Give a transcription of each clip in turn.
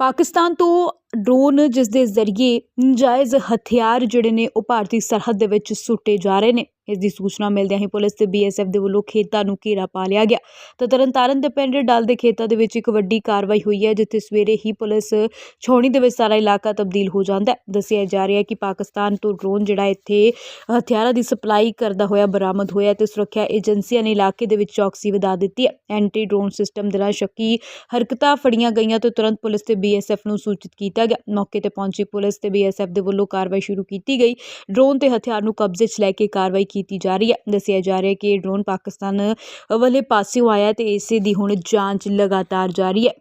ਪਾਕਿਸਤਾਨ ਤੋਂ ਡਰੋਨ ਜਿਸ ਦੇ ਜ਼ਰੀਏ ਨਜਾਇਜ਼ ਹਥਿਆਰ ਜਿਹੜੇ ਨੇ ਉਹ ਭਾਰਤੀ ਸਰਹੱਦ ਦੇ ਵਿੱਚ ਸੁੱਟੇ ਜਾ ਰਹੇ ਨੇ। ਇਸ ਦੀ ਸੂਚਨਾ ਮਿਲਦਿਆਂ ਹੀ ਪੁਲਿਸ ਤੇ ਬੀਐਸਐਫ ਦੇ ਵੱਲੋਂ ਖੇਤਾਂ ਨੂੰ ਘੇਰਾ ਪਾ ਲਿਆ ਗਿਆ। ਤਾਂ ਤਰਨਤਾਰਨ ਦੇ ਪਿੰਡ ਡਲ ਦੇ ਖੇਤਾਂ ਦੇ ਵਿੱਚ ਇੱਕ ਵੱਡੀ ਕਾਰਵਾਈ ਹੋਈ ਹੈ, ਜਿੱਥੇ ਸਵੇਰੇ ਹੀ ਪੁਲਿਸ ਛਾਉਣੀ ਦੇ ਵਿੱਚ ਸਾਰਾ ਇਲਾਕਾ ਤਬਦੀਲ ਹੋ ਜਾਂਦਾ ਹੈ। ਦੱਸਿਆ ਜਾ ਰਿਹਾ ਹੈ ਕਿ ਪਾਕਿਸਤਾਨ ਤੋਂ ਡਰੋਨ ਜਿਹੜਾ ਇੱਥੇ ਹਥਿਆਰਾਂ ਦੀ ਸਪਲਾਈ ਕਰਦਾ ਹੋਇਆ, ਬਰਾਮਦ ਹੋਇਆ ਤੇ ਸੁਰੱਖਿਆ ਏਜੰਸੀਆਂ ਨੇ ਇਲਾਕੇ ਦੇ ਵਿੱਚ ਚੌਕਸੀ ਵਧਾ ਦਿੱਤੀ ਹੈ। ਐਂਟੀ ਡਰੋਨ ਸਿਸਟਮ ਦੇ ਨਾਲ ਸ਼ੱਕੀ ਹਰਕਤਾਂ ਫੜੀਆਂ ਗਈਆਂ ਤੇ ਤੁਰੰਤ ਪੁਲਿਸ ਤੇ ਬੀਐਸਐਫ ਨੂੰ ਸੂਚਿਤ ਕੀਤਾ ਗਿਆ। ਮੌਕੇ ਤੇ ਪਹੁੰਚੀ ਪੁਲਿਸ ਤੇ ਬੀਐਸਐਫ ਦੇ ਵੱਲੋਂ ਕਾਰਵਾਈ ਸ਼ੁਰੂ ਕੀਤੀ ਗਈ। ਡਰੋਨ ਤੇ ਹਥਿਆਰ ਨੂੰ ਕਬਜ਼ੇ 'ਚ ਲੈ ਕੇ ਕਾਰਵਾਈ ਕੀਤੀ ਜਾ ਰਹੀ ਹੈ। ਦੱਸਿਆ ਜਾ ਰਿਹਾ ਹੈ ਕਿ ਇਹ ਡਰੋਨ ਪਾਕਿਸਤਾਨ ਵਾਲੇ ਪਾਸਿਓਂ ਆਇਆ ਤੇ ਇਸੇ ਦੀ ਹੁਣ ਜਾਂਚ ਲਗਾਤਾਰ ਜਾਰੀ ਹੈ।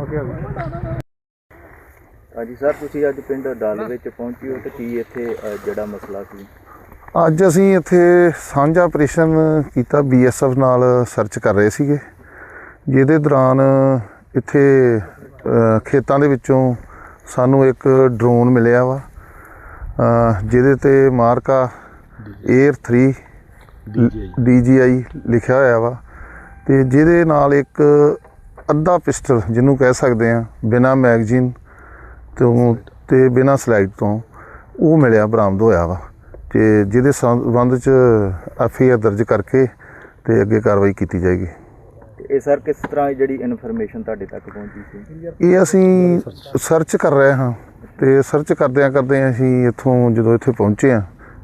ਓਕੇ। ਹਾਂਜੀ ਸਰ ਤੁਸੀਂ ਅੱਜ ਪਿੰਡ ਡਲ ਵਿੱਚ ਪਹੁੰਚੇ ਹੋ ਤੇ ਕੀ ਇੱਥੇ ਜਿਹੜਾ ਮਸਲਾ ਸੀ? ਅੱਜ ਅਸੀਂ ਇੱਥੇ ਸਾਂਝਾ ਆਪਰੇਸ਼ਨ ਕੀਤਾ ਬੀਐਸਐਫ ਨਾਲ ਸਰਚ ਕਰ ਰਹੇ ਸੀਗੇ ਜਿਹਦੇ ਦੌਰਾਨ ਇੱਥੇ ਖੇਤਾਂ ਦੇ ਵਿੱਚੋਂ ਸਾਨੂੰ ਇੱਕ ਡਰੋਨ ਮਿਲਿਆ ਵਾ ਜਿਹਦੇ ਤੇ ਮਾਰਕਾ 에ਅਰ 3 DJI ਲਿਖਿਆ ਹੋਇਆ ਵਾ ਤੇ ਜਿਹਦੇ ਨਾਲ ਇੱਕ ਅੱਧਾ ਪਿਸਟਲ ਜਿਹਨੂੰ ਕਹਿ ਸਕਦੇ ਆ ਬਿਨਾ ਮੈਗਜ਼ੀਨ ਤੋਂ ਤੇ ਬਿਨਾ ਸਲਾਈਡ ਤੋਂ ਉਹ ਮਿਲਿਆ ਬਰਾਮਦ ਹੋਇਆ ਵਾ ਤੇ ਜਿਹਦੇ ਸੰਬੰਧ ਚ ਐਫਆਈਆਰ ਦਰਜ ਕਰਕੇ ਤੇ ਅੱਗੇ ਕਾਰਵਾਈ ਕੀਤੀ ਜਾਏਗੀ। ਇਹ ਸਰ ਕਿਸ ਤਰ੍ਹਾਂ ਜਿਹੜੀ ਇਨਫੋਰਮੇਸ਼ਨ ਤੁਹਾਡੇ ਤੱਕ ਪਹੁੰਚੀ ਸੀ? ਇਹ ਅਸੀਂ ਸਰਚ ਕਰ ਰਹੇ ਹਾਂ ਤੇ ਸਰਚ ਕਰਦਿਆਂ ਕਰਦਿਆਂ ਅਸੀਂ ਇੱਥੋਂ ਜਦੋਂ ਇੱਥੇ ਪਹੁੰਚੇ ਹਾਂ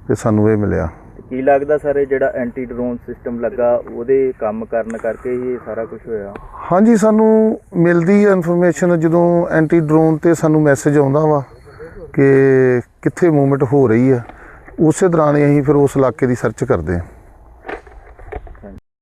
ਤੇ ਸਾਨੂੰ ਇਹ ਮਿਲਿਆ। ਕੀ ਲੱਗਦਾ ਸਰ ਇਹ ਜਿਹੜਾ ਐਂਟੀ ਡਰੋਨ ਸਿਸਟਮ ਲੱਗਾ, ਉਹਦੇ ਕੰਮ ਕਰਨ ਕਰਕੇ ਹੀ ਇਹ ਸਾਰਾ ਕੁਝ ਹੋਇਆ? ਹਾਂਜੀ, ਸਾਨੂੰ ਮਿਲਦੀ ਇਨਫੋਰਮੇਸ਼ਨ ਜਦੋਂ ਐਂਟੀ ਡਰੋਨ ਤੇ ਸਾਨੂੰ ਮੈਸੇਜ ਆਉਂਦਾ ਵਾ ਕਿ ਕਿੱਥੇ ਮੂਵਮੈਂਟ ਹੋ ਰਹੀ ਆ, ਉਸੇ ਦੌਰਾਨ ਅਸੀਂ ਫਿਰ ਉਸ ਇਲਾਕੇ ਦੀ ਸਰਚ ਕਰਦੇ ਹਾਂ।